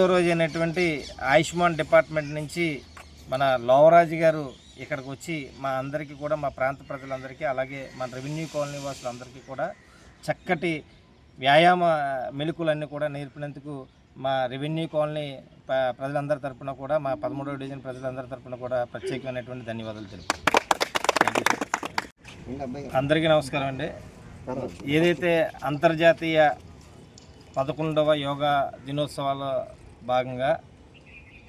మూడో రోజు అయినటువంటి ఆయుష్మాన్ డిపార్ట్మెంట్ నుంచి మన లోవరాజు గారు ఇక్కడికి వచ్చి మా అందరికీ కూడా మా ప్రాంత ప్రజలందరికీ అలాగే మన రెవెన్యూ కాలనీ వాసులందరికీ కూడా చక్కటి వ్యాయామ మెలకులన్నీ కూడా నేర్పినందుకు మా రెవెన్యూ కాలనీ ప్రజలందరి తరఫున కూడా మా పదమూడవ డివిజన్ ప్రజలందరి తరఫున కూడా ప్రత్యేకమైనటువంటి ధన్యవాదాలు తెలుపు అందరికీ నమస్కారం అండి. ఏదైతే అంతర్జాతీయ పదకొండవ యోగా దినోత్సవాల భాగంగా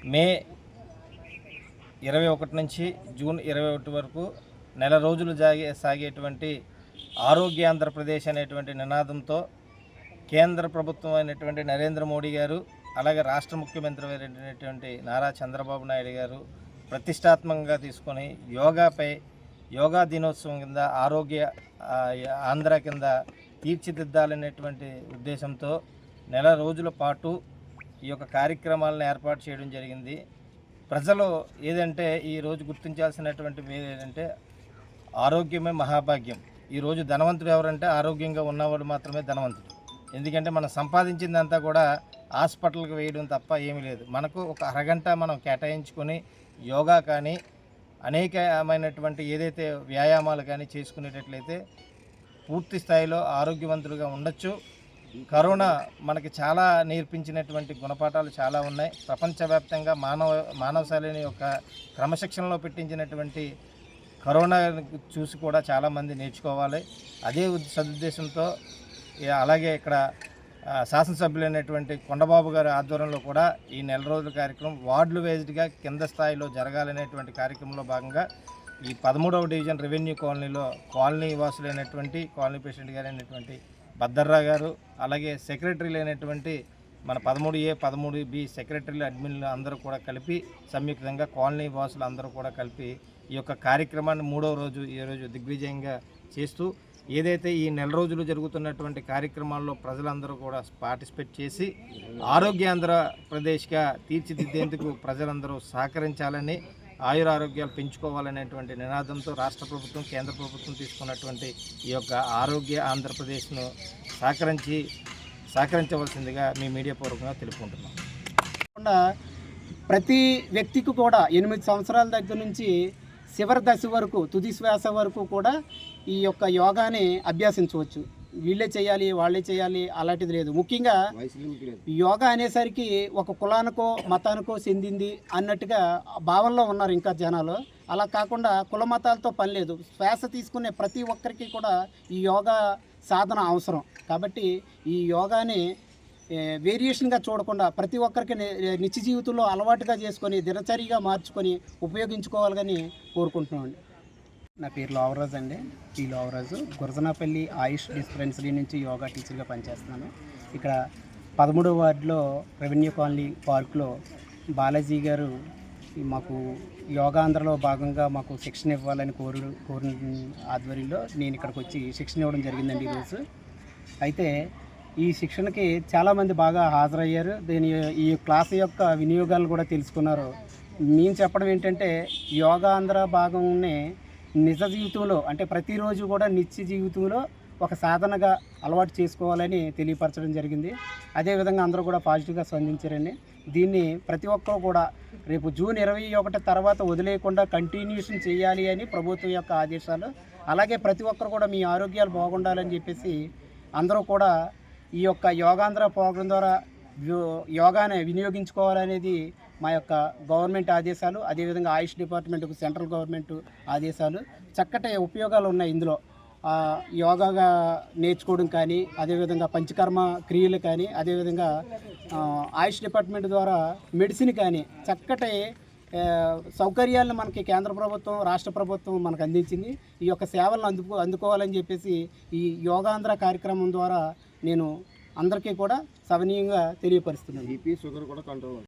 మే ఇరవై ఒకటి నుంచి జూన్ ఇరవై ఒకటి వరకు నెల రోజులు జాగే సాగేటువంటి ఆరోగ్య ఆంధ్రప్రదేశ్ అనేటువంటి నినాదంతో కేంద్ర ప్రభుత్వం అయినటువంటి నరేంద్ర మోడీ గారు అలాగే రాష్ట్ర ముఖ్యమంత్రి అయినటువంటి నారా చంద్రబాబు నాయుడు గారు ప్రతిష్టాత్మకంగా తీసుకొని యోగాపై యోగా దినోత్సవం కింద ఆరోగ్య ఆంధ్ర కింద తీర్చిదిద్దాలనేటువంటి ఉద్దేశంతో నెల రోజుల పాటు ఈ యొక్క కార్యక్రమాలను ఏర్పాటు చేయడం జరిగింది. ప్రజలు ఏదంటే ఈరోజు గుర్తించాల్సినటువంటి ఏంటంటే ఆరోగ్యమే మహాభాగ్యం. ఈరోజు ధనవంతుడు ఎవరంటే ఆరోగ్యంగా ఉన్నవాడు మాత్రమే ధనవంతుడు. ఎందుకంటే మనం సంపాదించిందంతా కూడా హాస్పిటల్కి వేయడం తప్ప ఏమీ లేదు. మనకు ఒక అరగంట మనం కేటాయించుకొని యోగా కానీ అనేకమైనటువంటి ఏదైతే వ్యాయామాలు కానీ చేసుకునేటట్లయితే పూర్తి స్థాయిలో ఆరోగ్యవంతులుగా ఉండొచ్చు. కరోనా మనకి చాలా నేర్పించినటువంటి గుణపాఠాలు చాలా ఉన్నాయి. ప్రపంచవ్యాప్తంగా మానవ మానవశాలిని యొక్క క్రమశిక్షణలో పెట్టించినటువంటి కరోనా చూసి కూడా చాలామంది నేర్చుకోవాలి. అదే సదుద్దేశంతో అలాగే ఇక్కడ శాసనసభ్యులైనటువంటి కొండబాబు గారి ఆధ్వర్యంలో కూడా ఈ నెల రోజుల కార్యక్రమం వార్డులు వేజ్డ్గా కింద స్థాయిలో జరగాలనేటువంటి కార్యక్రమంలో భాగంగా ఈ పదమూడవ డివిజన్ రెవెన్యూ కాలనీలో కాలనీ వాసులైనటువంటి కాలనీ ప్రెసిడెంట్ గారైనటువంటి భద్దర్రా గారు అలాగే సెక్రటరీలు అయినటువంటి మన పదమూడు ఏ పదమూడు బి సెక్రటరీలు అడ్మిన్లు అందరూ కూడా కలిపి సంయుక్తంగా కాలనీ వాసులు అందరూ కూడా కలిపి ఈ యొక్క కార్యక్రమాన్ని మూడవ రోజు ఈ రోజు దిగ్విజయంగా చేస్తూ ఏదైతే ఈ నెల రోజులు జరుగుతున్నటువంటి కార్యక్రమాల్లో ప్రజలందరూ కూడా పార్టిసిపేట్ చేసి ఆరోగ్య ఆంధ్రప్రదేశ్గా తీర్చిదిద్దేందుకు ప్రజలందరూ సహకరించాలని ఆయుర ఆరోగ్యాలు పెంచుకోవాలనేటువంటి నినాదంతో రాష్ట్ర ప్రభుత్వం కేంద్ర ప్రభుత్వం తీసుకున్నటువంటి ఈ యొక్క ఆరోగ్య ఆంధ్రప్రదేశ్ను సహకరించి సహకరించవలసిందిగా మీ మీడియా పూర్వకంగా తెలుపుకుంటున్నాం. కాకుండా ప్రతి వ్యక్తికి కూడా ఎనిమిది సంవత్సరాల దగ్గర నుంచి చివరి దశ వరకు తుది శ్వాస వరకు కూడా ఈ యొక్క యోగాని అభ్యాసించవచ్చు. వీళ్ళే చేయాలి వాళ్ళే చేయాలి అలాంటిది లేదు. ముఖ్యంగా యోగా అనేసరికి ఒక కులానికో మతానికో చెందింది అన్నట్టుగా భావనలో ఉన్నారు ఇంకా జనాలు. అలా కాకుండా కుల మతాలతో పని లేదు. శ్వాస తీసుకునే ప్రతి ఒక్కరికి కూడా ఈ యోగా సాధన అవసరం. కాబట్టి ఈ యోగాని వేరియేషన్గా చూడకుండా ప్రతి ఒక్కరికి నిత్య జీవితంలో అలవాటుగా చేసుకొని దినచర్యగా మార్చుకొని ఉపయోగించుకోవాలని కోరుకుంటున్నామండి. నా పేరు లోవరాజు అండి. పి. లోవరాజు. గురజనాపల్లి ఆయుష్ డిస్పెన్సరీ నుంచి యోగా టీచర్గా పనిచేస్తున్నాను. ఇక్కడ పదమూడవ వార్డులో రెవెన్యూ కాలనీ పార్క్లో బాలాజీ గారు మాకు యోగాంధ్రలో భాగంగా మాకు శిక్షణ ఇవ్వాలని కోరు కోరిన ఆధ్వర్యంలో నేను ఇక్కడికి వచ్చి శిక్షణ ఇవ్వడం జరిగిందండి ఈరోజు. అయితే ఈ శిక్షణకి చాలామంది బాగా హాజరయ్యారు. దీని ఈ క్లాస్ యొక్క వినియోగాలు కూడా తెలుసుకున్నారు. నేను చెప్పడం ఏంటంటే యోగా ఆంధ్ర భాగంని నిజ జీవితంలో అంటే ప్రతిరోజు కూడా నిత్య జీవితంలో ఒక సాధనగా అలవాటు చేసుకోవాలని తెలియపరచడం జరిగింది. అదేవిధంగా అందరూ కూడా పాజిటివ్గా స్పందించారండి. దీన్ని ప్రతి ఒక్కరు కూడా రేపు జూన్ ఇరవై ఒకటి తర్వాత వదిలేయకుండా కంటిన్యూషన్ చేయాలి అని ప్రభుత్వం యొక్క ఆదేశాలు. అలాగే ప్రతి ఒక్కరు కూడా మీ ఆరోగ్యాలు బాగుండాలని చెప్పేసి అందరూ కూడా ఈ యొక్క యోగాంధ్ర ప్రోగ్రాం ద్వారా యో- యోగాని వినియోగించుకోవాలనేది మా యొక్క గవర్నమెంట్ ఆదేశాలు అదేవిధంగా ఆయుష్ డిపార్ట్మెంట్కు సెంట్రల్ గవర్నమెంట్ ఆదేశాలు చక్కటి ఉపయోగాలు ఉన్నాయి ఇందులో. యోగాగా నేర్చుకోవడం కానీ అదేవిధంగా పంచకర్మ క్రియలు కానీ అదేవిధంగా ఆయుష్ డిపార్ట్మెంట్ ద్వారా మెడిసిన్ కానీ చక్కటి సౌకర్యాలను మనకి కేంద్ర ప్రభుత్వం రాష్ట్ర ప్రభుత్వం మనకు అందించింది. ఈ యొక్క సేవలను అందుకో అందుకోవాలని చెప్పేసి ఈ యోగాంధ్ర కార్యక్రమం ద్వారా నేను అందరికీ కూడా సవనీయంగా తెలియపరుస్తున్నాను. బీపీ షుగర్ కూడా కంట్రోల్